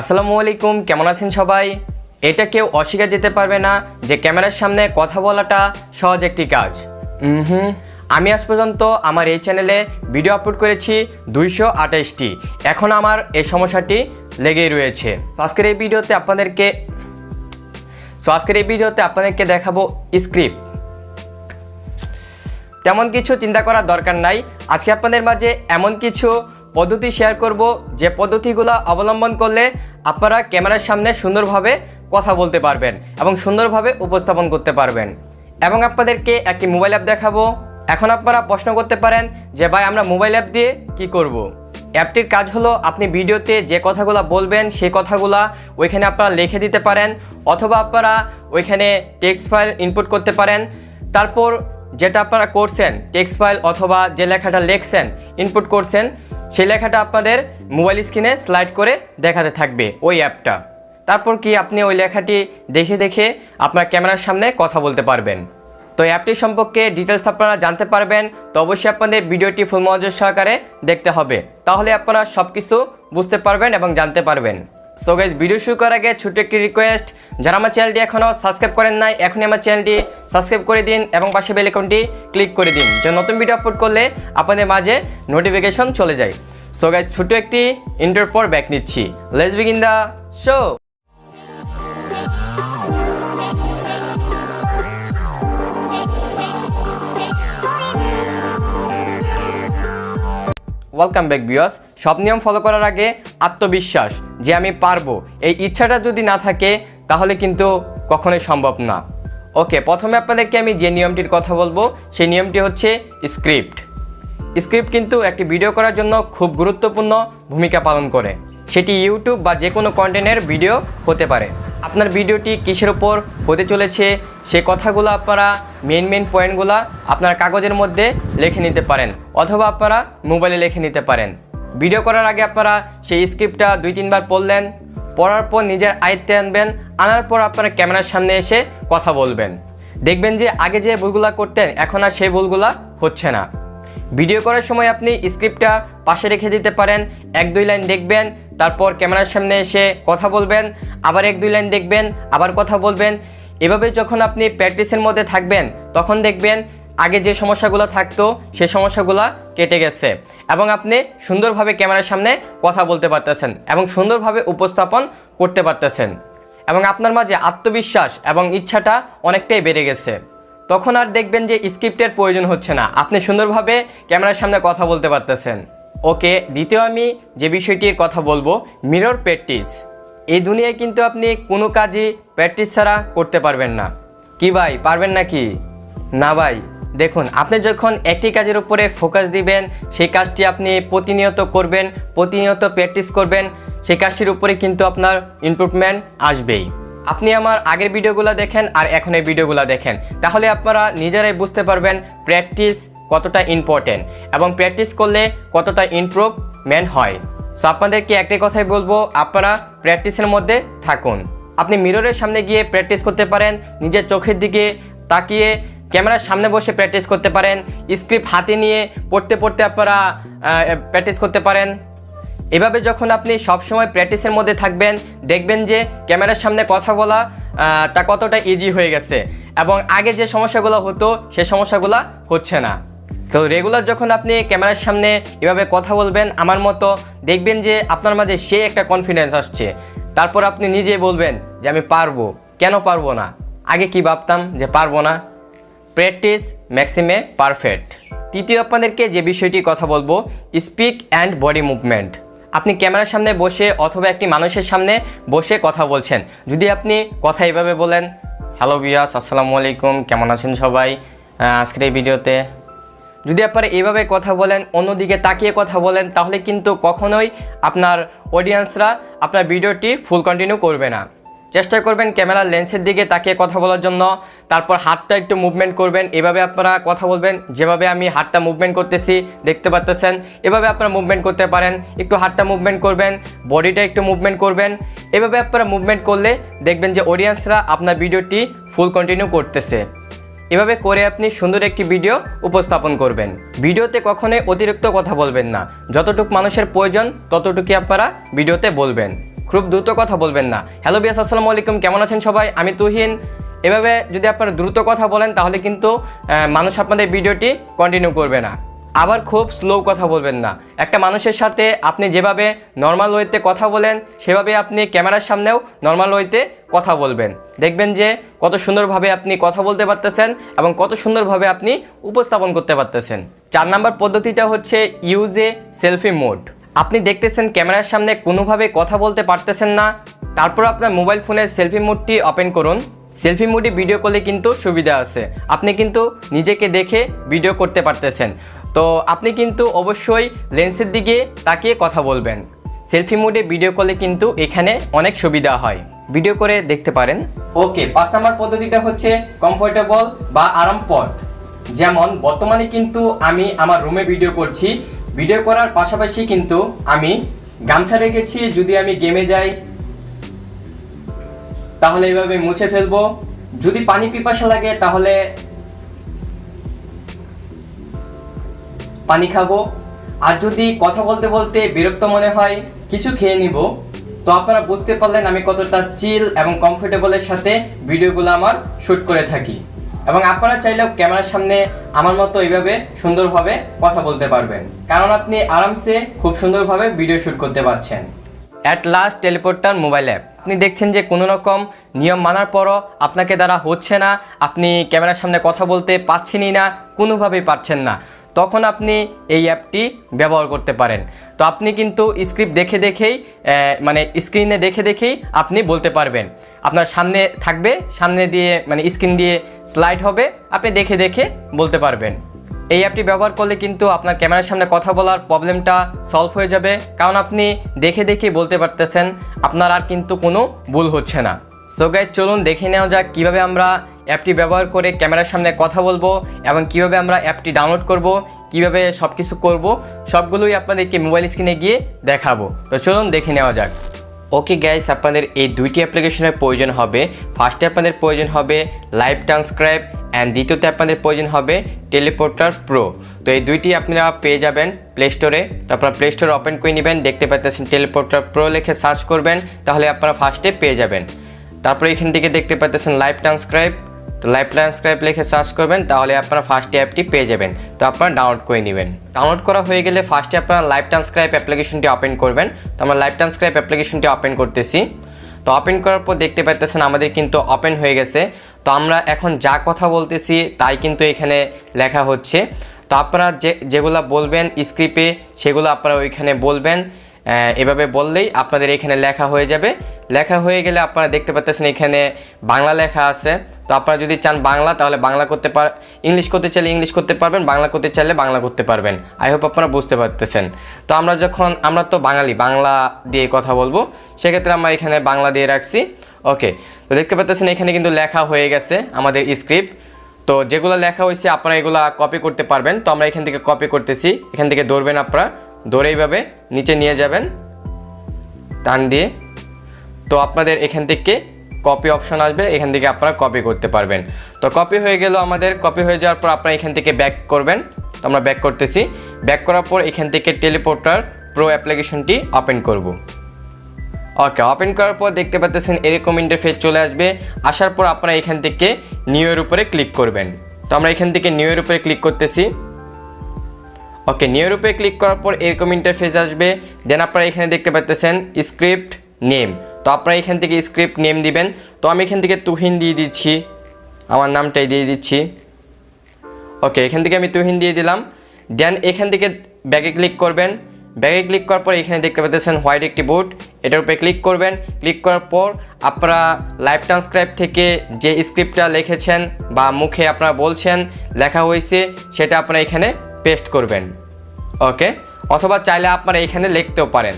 আসসালামু আলাইকুম কেমন আছেন সবাই? এটা কেউ অস্বীকার যেতে পারবে না যে ক্যামেরার সামনে কথা বলাটা সহজ একটি কাজ। হুম। আমি আজ পর্যন্ত আমার এই চ্যানেলে ভিডিও আপলোড করেছি দুইশো আঠাইশটি। এখন আমার এই সমস্যাটি লেগেই রয়েছে। আজকের এই ভিডিওতে আপনাদেরকে সো আজকের এই ভিডিওতে আপনাদেরকে দেখাবো স্ক্রিপ্ট। তেমন কিছু চিন্তা করার দরকার নাই। আজকে আপনাদের মাঝে এমন কিছু পদ্ধতি শেয়ার করব। যে পদ্ধতিগুলো অবলম্বন করলে আপনারা ক্যামেরার সামনে সুন্দরভাবে কথা বলতে পারবেন এবং সুন্দরভাবে উপস্থাপন করতে পারবেন। এবং আপনাদেরকে একটি মোবাইল অ্যাপ দেখাবো। এখন আপনারা প্রশ্ন করতে পারেন যে, ভাই, আমরা মোবাইল অ্যাপ দিয়ে কি করব। অ্যাপটির কাজ হলো আপনি ভিডিওতে যে কথাগুলো বলবেন, সেই কথাগুলো ওইখানে আপনারা লিখে দিতে পারেন অথবা আপনারা ওইখানে টেক্সট ফাইল ইনপুট করতে পারেন। তারপর যেটা আপনারা করছেন টেক্সট ফাইল অথবা যে লেখাটা লিখছেন ইনপুট করছেন, সেই লেখাটা আপনাদের মোবাইল স্ক্রিনে স্লাইড করে দেখাতে থাকবে ওই অ্যাপটা তারপর কি আপনি ওই লেখাটি দেখে দেখে আপনার ক্যামেরার সামনে কথা বলতে পারবেন। তো অ্যাপটি সম্পর্কে ডিটেলস আপনারা জানতে পারবেন, তো অবশ্যই আপনাদের ভিডিওটি ফুল মনোযোগ সহকারে দেখতে হবে। তাহলে আপনারা সব কিছু বুঝতে পারবেন এবং জানতে পারবেন। সো গাইজ ভিডিও শুরু করার আগে ছোট্ট একটি রিকোয়েস্ট যারা আমার চ্যানেলটি এখনও সাবস্ক্রাইব করেন নাই, এখনই আমার চ্যানেলটি সাবস্ক্রাইব করে দিন এবং পাশে বেল আইকনটি ক্লিক করে দিন। যে নতুন ভিডিও আপলোড করলে আপনাদের মাঝে নোটিফিকেশন চলে যায়। সো গাইজ ছোট্ট একটি ইন্টার পর ব্যাক নিচ্ছি। Let's begin the show welcome back বিয়স সব নিয়ম ফলো করার আগে আত্মবিশ্বাস, যে আমি পারব। এই ইচ্ছাটা যদি না থাকে, তাহলে কিন্তু কখনোই সম্ভব না। ওকে প্রথমে আপনাদেরকে আমি যে নিয়মটির কথা বলব, সেই নিয়মটি হচ্ছে স্ক্রিপ্ট স্ক্রিপ্ট কিন্তু একটি ভিডিও করার জন্য খুব গুরুত্বপূর্ণ ভূমিকা পালন করে। সেটি ইউটিউব বা যে কোনো কন্টেন্টের ভিডিও হতে পারে। আপনার ভিডিওটি কিসের উপর হতে চলেছে? সে কথাগুলো আপনারা মেন মেন পয়েন্টগুলো আপনার কাগজের মধ্যে লিখে নিতে পারেন অথবা আপনারা মোবাইলে লিখে নিতে পারেন। ভিডিও করার আগে আপনারা সেই স্ক্রিপ্টটা দুই, তিনবার পড়লেন, পড়ার পর নিজের আয়ত্তে আনবেন, আনার পর আপনারা ক্যামেরার সামনে এসে কথা বলবেন। দেখবেন যে আগে যে ভুলগুলা করতেন, এখন আর সেই ভুলগুলা হচ্ছে না। ভিডিও করার সময় আপনি স্ক্রিপ্টটা পাশে রেখে দিতে পারেন, এক দুই লাইন দেখবেন, তারপর ক্যামেরার সামনে এসে কথা বলবেন, আবার এক দুই লাইন দেখবেন, আবার কথা বলবেন। এভাবে যখন আপনি প্র্যাকটিসের মধ্যে থাকবেন, তখন দেখবেন আগে যে সমস্যাগুলো থাকতো সেই সমস্যাগুলো কেটে গেছে এবং আপনি সুন্দরভাবে ক্যামেরার সামনে কথা বলতে পারতেছেন এবং সুন্দরভাবে উপস্থাপন করতে পারতেছেন এবং আপনার মাঝে আত্মবিশ্বাস এবং ইচ্ছাটা অনেকটাই বেড়ে গেছে। তখন আর দেখবেন যে স্ক্রিপ্টের প্রয়োজন হচ্ছে না। আপনি সুন্দরভাবে ক্যামেরার সামনে কথা বলতে পারতেছেন। ওকে, দ্বিতীয় আমি যে বিষয়টির কথা বলব মিরর প্র্যাকটিস এই দুনিয়ায় কিন্তু আপনি কোনো কাজই প্র্যাকটিস ছাড়া করতে পারবেন না। কি ভাই, পারবেন নাকি? না ভাই, দেখুন, আপনি যখন একটি কাজের উপরে ফোকাস দিবেন, সেই কাজটি আপনি প্রতিনিয়ত করবেন, প্রতিনিয়ত প্র্যাকটিস করবেন, সেই কাজটির উপরে কিন্তু আপনার ইমপ্রুভমেন্ট আসবেই। আপনি আমার আগের ভিডিওগুলো দেখেন আর এখন এই ভিডিওগুলো দেখেন। তাহলে আপনারা নিজেরাই বুঝতে পারবেন প্র্যাকটিস কতটা ইম্পর্টেন্ট এবং প্র্যাকটিস করলে কতটা ইমপ্রুভমেন্ট হয়। সো আপনাদেরকে একটাই কথাই বলব, আপনারা প্র্যাকটিসের মধ্যে থাকুন। আপনি মিররের সামনে গিয়ে প্র্যাকটিস করতে পারেন, নিজের চোখের দিকে তাকিয়ে ক্যামেরার সামনে বসে প্র্যাকটিস করতে পারেন স্ক্রিপ্ট হাতে নিয়ে পড়তে পড়তে আপনারা প্র্যাকটিস করতে পারেন। এভাবে যখন আপনি সবসময় প্র্যাকটিসের মধ্যে থাকবেন, দেখবেন যে ক্যামেরার সামনে কথা বলা তা কতটা ইজি হয়ে গেছে। এবং আগে যে সমস্যাগুলো হতো, সে সমস্যাগুলো হচ্ছে না। তো রেগুলার যখন আপনি ক্যামেরার সামনে এভাবে কথা বলবেন, আমার মতো দেখবেন যে আপনার মাঝে সে একটা কনফিডেন্স আসছে। তারপর আপনি নিজে বলবেন যে আমি পারব। কেন পারব না? আগে কি ভাবতাম যে পারব না? প্র্যাকটিস ম্যাক্সিমে পারফেক্ট তৃতীয় আপনাদেরকে যে বিষয়টি কথা বলব স্পিক অ্যান্ড বডি মুভমেন্ট আপনি ক্যামেরার সামনে বসে অথবা একটি মানুষের সামনে বসে কথা বলছেন। যদি আপনি কথা এভাবে বলেন হ্যালো বিয়াস আসসালামু আলাইকুম, কেমন আছেন সবাই? আজকের এই ভিডিওতে যদি আপনারা এইভাবে কথা বলেন, অন্যদিকে তাকিয়ে কথা বলেন, তাহলে কিন্তু কখনোই আপনার অডিয়েন্সরা আপনার ভিডিওটি ফুল কন্টিনিউ করবে না। চেষ্টা করবেন ক্যামেরার লেন্সের দিকে তাকিয়ে কথা বলার জন্য, তারপর হাতটা একটু মুভমেন্ট করবেন। এভাবে আপনারা কথা বলবেন, যেভাবে আমি হাতটা মুভমেন্ট করতেছি, দেখতে পাচ্তেছেন এভাবে আপনারা মুভমেন্ট করতে পারেন। একটু হাতটা মুভমেন্ট করবেন বডিটা একটু মুভমেন্ট করবেন। এভাবে আপনারা মুভমেন্ট করলে দেখবেন যে অডিয়েন্সরা আপনার ভিডিওটি ফুল কন্টিনিউ করতেছে। এভাবে করে আপনি সুন্দর একটি ভিডিও উপস্থাপন করবেন। ভিডিওতে কখনোই অতিরিক্ত কথা বলবেন না। যতটুকু মানুষের প্রয়োজন ততটুকু আপনারা ভিডিওতে বলবেন। খুব দ্রুত কথা বলবেন না। হ্যালো বিয়াস আসসালামু আলাইকুম। কেমন আছেন সবাই? আমি তুহিন। এভাবে যদি আপনারা দ্রুত কথা বলেন, তাহলে কিন্তু মানুষ আপনাদের ভিডিওটি কন্টিনিউ করবে না। আবার খুব স্লো কথা বলবেন না। একটা মানুষের সাথে আপনি যেভাবে নর্মাল ওয়েতে কথা বলেন, সেভাবে আপনি ক্যামেরার সামনেও নর্মাল ওয়েতে কথা বলবেন। দেখবেন যে কত সুন্দরভাবে আপনি কথা বলতে পারতেছেন এবং কত সুন্দরভাবে আপনি উপস্থাপন করতে পারতেছেন। চার নাম্বার পদ্ধতিটা হচ্ছে ইউজ এ সেলফি মোড আপনি দেখতেছেন ক্যামেরার সামনে কোনোভাবে কথা বলতে পারতেছেন না। তারপর আপনার মোবাইল ফোনের সেলফি মোডটি ওপেন করুন। সেলফি মোডে ভিডিও কলে কিন্তু সুবিধা আছে। আপনি কিন্তু নিজেকে দেখে ভিডিও করতে পারতেছেন। তো আপনি কিন্তু অবশ্যই লেন্সের দিকে তাকিয়ে কথা বলবেন। সেলফি মোডে ভিডিও কলে কিন্তু এখানে অনেক সুবিধা হয়। ভিডিও করে দেখতে পারেন। ওকে, পাঁচ নাম্বার পদ্ধতিটা হচ্ছে কমফোর্টেবল বা আরামপথ। যেমন, বর্তমানে কিন্তু আমি আমার রুমে ভিডিও করছি। ভিডিও করার পাশাপাশি কিন্তু আমি গামছা রেখেছি। যদি আমি গেমে যাই, তাহলে এইভাবে মুছে ফেলব। যদি পানি পিপাসা লাগে, তাহলে পানি খাব। আর যদি কথা বলতে বলতে বিরক্ত মনে হয়, কিছু খেয়ে নিব। তো আপনারা বুঝতে পারলেন আমি কতটা চিল এবং কমফোর্টেবলের সাথে ভিডিওগুলো আমার শ্যুট করে থাকি। এবং আপনারা চাইলেও ক্যামেরার সামনে আমার মতো এইভাবে সুন্দরভাবে কথা বলতে পারবেন। কারণ আপনি আরামসে খুব সুন্দরভাবে ভিডিও শ্যুট করতে পারছেন। At last teleporter mobile app আপনি দেখছেন যে কোনো রকম নিয়ম মানার পরও আপনাকে দ্বারা হচ্ছে না। আপনি ক্যামেরার সামনে কথা বলতে পারছেনই না, কোনোভাবেই পারছেন না। তখন আপনি এই অ্যাপটি ব্যবহার করতে পারেন। তো আপনি কিন্তু স্ক্রিপ্ট দেখে দেখেই মানে স্ক্রিনে দেখে দেখেই আপনি বলতে পারবেন। আপনার সামনে থাকবে, সামনে দিয়ে মানে স্ক্রিন দিয়ে স্লাইড হবে, আপনি দেখে দেখে বলতে পারবেন। এই অ্যাপটি ব্যবহার করলে কিন্তু আপনার ক্যামেরার সামনে কথা বলার প্রবলেমটা সলভ হয়ে যাবে। কারণ আপনি দেখে দেখে বলতে পারতেছেন, আপনার আর কিন্তু কোনো ভুল হচ্ছে না। সো গাইজ চলুন দেখে নেওয়া যাক কীভাবে আমরা অ্যাপটি ব্যবহার করে ক্যামেরার সামনে কথা বলব এবং কীভাবে আমরা অ্যাপটি ডাউনলোড করব, কীভাবে সব কিছু করব, সবগুলোই আপনাদেরকে মোবাইল স্ক্রিনে গিয়ে দেখাবো। তো চলুন দেখে নেওয়া যাক। ওকে গ্যাস আপনাদের এই দুইটি অ্যাপ্লিকেশনের প্রয়োজন হবে। ফার্স্টে আপনাদের প্রয়োজন হবে লাইভ ট্রান্সক্রাইব অ্যান্ড দ্বিতীয়তে আপনাদের প্রয়োজন হবে টেলিপোর্টার প্রো তো এই দুইটি আপনারা পেয়ে যাবেন প্লে স্টোরে তো আপনারা প্লে স্টোরে ওপেন করে নেবেন। দেখতে পাচ্ছেন টেলিপোর্টার প্রো লিখে সার্চ করবেন। তাহলে আপনারা ফার্স্টে পেয়ে যাবেন। তারপরে এখান থেকে দেখতে পাচ্ছেন লাইভ ট্রান্সক্রাইব তো লাইভ ট্রান্সক্রাইব লিখে সার্চ করবেন, তাহলে আপনারা ফার্স্ট অ্যাপটি পেয়ে যাবেন। তো আপনারা ডাউনলোড করে নেবেন। ডাউনলোড করা হয়ে গেলে ফার্স্টে আপনারা লাইভ ট্রান্সক্রাইব অ্যাপ্লিকেশনটি ওপেন করবেন। তো আমরা লাইভ ট্রান্সক্রাইব অ্যাপ্লিকেশনটি ওপেন করতেছি। তো ওপেন করার পর দেখতে পাচ্ছেন আমাদের কিন্তু ওপেন হয়ে গেছে। তো আমরা এখন যা কথা বলতেছি তাই কিন্তু এখানে লেখা হচ্ছে। তো আপনারা যে, যেগুলো বলবেন স্ক্রিপ্টে সেগুলো আপনারা ওইখানে বলবেন। এভাবে বললেই আপনাদের এখানে লেখা হয়ে যাবে। লেখা হয়ে গেলে আপনারা দেখতে পাচ্ছেন এখানে বাংলা লেখা আছে। তো আপনারা যদি চান বাংলা, তাহলে বাংলা করতে পার, ইংলিশ করতে চাইলে ইংলিশ করতে পারবেন, বাংলা করতে চাইলে বাংলা করতে পারবেন। আই হোপ আপনারা বুঝতে পারতেছেন। তো আমরা যখন, আমরা তো বাঙালি, বাংলা দিয়ে কথা বলব, সেক্ষেত্রে আমরা এখানে বাংলা দিয়ে রাখছি। ওকে, তো দেখতে পাচ্ছেন এখানে কিন্তু লেখা হয়ে গেছে আমাদের স্ক্রিপ্ট। তো যেগুলো লেখা হয়েছে আপনারা এগুলো কপি করতে পারবেন। তো আমরা এখান থেকে কপি করতেছি। এখান থেকে ধরবেন আপনারা। ধরে এইভাবে নিচে নিয়ে যাবেন। টান দিয়ে। তো আপনাদের এখান থেকে কপি অপশন আসবে, এখান থেকে আপনারা কপি করতে পারবেন। তো কপি হয়ে গেল আমাদের কপি হয়ে যাওয়ার পর আপনারা এখান থেকে ব্যাক করবেন। তো আমরা ব্যাক করতেছি। ব্যাক করার পর এখান থেকে টেলিপোর্টার প্রো অ্যাপ্লিকেশনটি ওপেন করব। ওকে ওপেন করার পর দেখতে পাচ্ছেন এরকম ইন্টারফেস চলে আসবে। আসার পর আপনারা এখান থেকে নিউ এর উপরে ক্লিক করবেন। তো আমরা এখান থেকে নিউ এর উপরে ক্লিক করতেছি। ওকে নিউ এর উপরে ক্লিক করার পর এরকম ইন্টারফেস আসবে। দেন আপনারা এখানে দেখতে পাচ্ছেন স্ক্রিপ্ট নেম তো আপনারা এখান থেকে স্ক্রিপ্ট নেম দিবেন। তো আমি এখান থেকে তুহিন দিয়ে দিচ্ছি। আমার নামটাই দিয়ে দিচ্ছি। ওকে এখান থেকে আমি তুহিন দিয়ে দিলাম। দেন এখান থেকে ব্যাগে ক্লিক করবেন। ব্যাগে ক্লিক করার পর এখানে দেখতে পাচ্ছেন হোয়াইট একটি বুট এটার উপরে ক্লিক করবেন। ক্লিক করার পর আপনারা লাইভ ট্রান্সক্রাইব থেকে যে স্ক্রিপ্টটা লিখেছেন বা মুখে আপনারা বলছেন, লেখা হয়েছে, সেটা আপনারা এখানে পেস্ট করবেন। ওকে অথবা চাইলে আপনারা এখানে লিখতেও পারেন।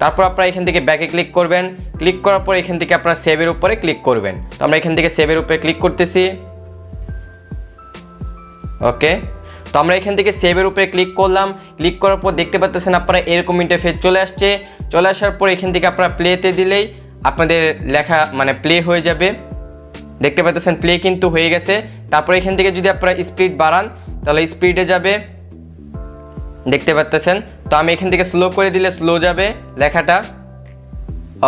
তারপর আপনারা এখান থেকে ব্যাকে ক্লিক করবেন। ক্লিক করার পর এখান থেকে আপনারা সেভের উপরে ক্লিক করবেন। তো আমরা এখান থেকে সেভের উপরে ক্লিক করতেছি। ওকে তো আমরা এখান থেকে সেভের উপরে ক্লিক করলাম। ক্লিক করার পর দেখতে পাচ্ছেন আপনারা এরকম ইন্টারফেস চলে আসছে। চলে আসার পর এখান থেকে আপনারা প্লেতে দিলেই আপনাদের লেখা মানে প্লে হয়ে যাবে। দেখতে পাচ্ছেন প্লে কিন্তু হয়ে গেছে। তারপর এখান থেকে যদি আপনারা স্পিড বাড়ান, তাহলে স্পিডে যাবে। দেখতে পাচ্তেছেন? তো আমি এখান থেকে স্লো করে দিলে স্লো যাবে লেখাটা।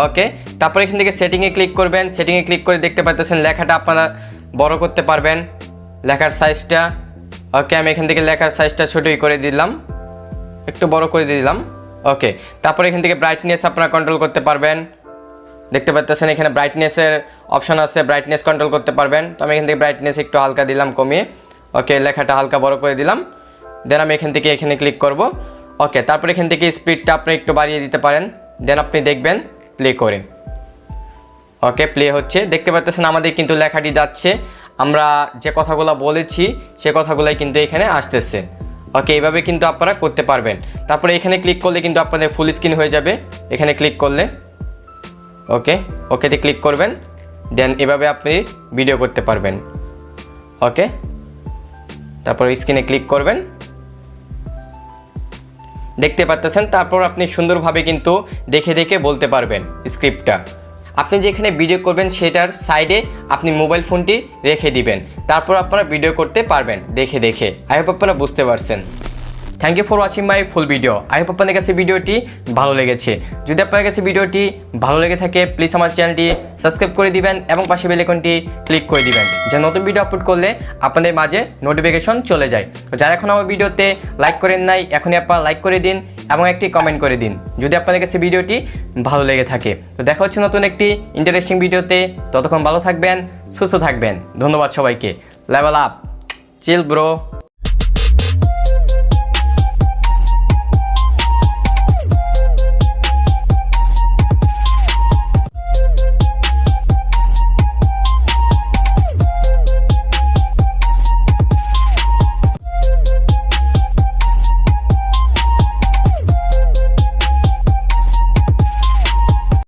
ওকে তারপর এখান থেকে সেটিংয়ে ক্লিক করবেন। সেটিংয়ে ক্লিক করে দেখতে পাচ্ছেন লেখাটা আপনারা বড় করতে পারবেন লেখার সাইজটা ওকে আমি এখান থেকে লেখার সাইজটা ছোটোই করে দিলাম। একটু বড় করে দিলাম। ওকে তারপর এখান থেকে ব্রাইটনেস আপনারা কন্ট্রোল করতে পারবেন। দেখতে পাচ্ছেন এখানে ব্রাইটনেসের অপশন আছে ব্রাইটনেস কন্ট্রোল করতে পারবেন। তো আমি এখান থেকে ব্রাইটনেস একটু হালকা দিলাম কমিয়ে। ওকে লেখাটা হালকা বড় করে দিলাম। দেন আমি এখান থেকে এখানে ক্লিক করব। ওকে তারপর এখান থেকে স্পিডটা আপনি একটু বাড়িয়ে দিতে পারেন। দেন আপনি দেখবেন প্লে করে। ওকে প্লে হচ্ছে। দেখতে পাচ্ছেন আমাদের কিন্তু লেখাটি যাচ্ছে। আমরা যে কথাগুলো বলেছি, সে কথাগুলোই কিন্তু এখানে আসতেছে। ওকে এইভাবে কিন্তু আপনারা করতে পারবেন। তারপরে এখানে ক্লিক করলে কিন্তু আপনাদের ফুল স্ক্রিন হয়ে যাবে। এখানে ক্লিক করলে। ওকে ওকেতে ক্লিক করবেন। দেন এভাবে আপনি ভিডিও করতে পারবেন। ওকে তারপর স্ক্রিনে ক্লিক করবেন। দেখতে পাচ্তেছেন তারপর আপনি সুন্দরভাবে কিন্তু দেখে দেখে বলতে পারবেন স্ক্রিপ্টটা। আপনি যেখানে ভিডিও করবেন সেটার সাইডে আপনি মোবাইল ফোনটি রেখে দিবেন। তারপর আপনারা ভিডিও করতে পারবেন দেখে দেখে। আই হোপ আপনারা বুঝতে পারছেন। Thank you for watching my full video I hope আপনাদের কাছে ভিডিওটি ভালো লেগেছে। যদি আপনার কাছে ভিডিওটি ভালো লেগে থাকে প্লিজ আমার চ্যানেলটি সাবস্ক্রাইব করে দিবেন এবং পাশে বেলেকনটি ক্লিক করে দিবেন। যে নতুন ভিডিও আপলোড করলে আপনাদের মাঝে নোটিফিকেশন চলে যায়। যারা এখন আমার ভিডিওতে লাইক করেন নাই, এখনই আপনারা লাইক করে দিন এবং একটি কমেন্ট করে দিন। যদি আপনাদের কাছে ভিডিওটি ভালো লেগে থাকে। তো দেখা হচ্ছে নতুন একটি ইন্টারেস্টিং ভিডিওতে ততক্ষণ ভালো থাকবেন, সুস্থ থাকবেন। ধন্যবাদ সবাইকে। লেভেল আপ চিল ব্রো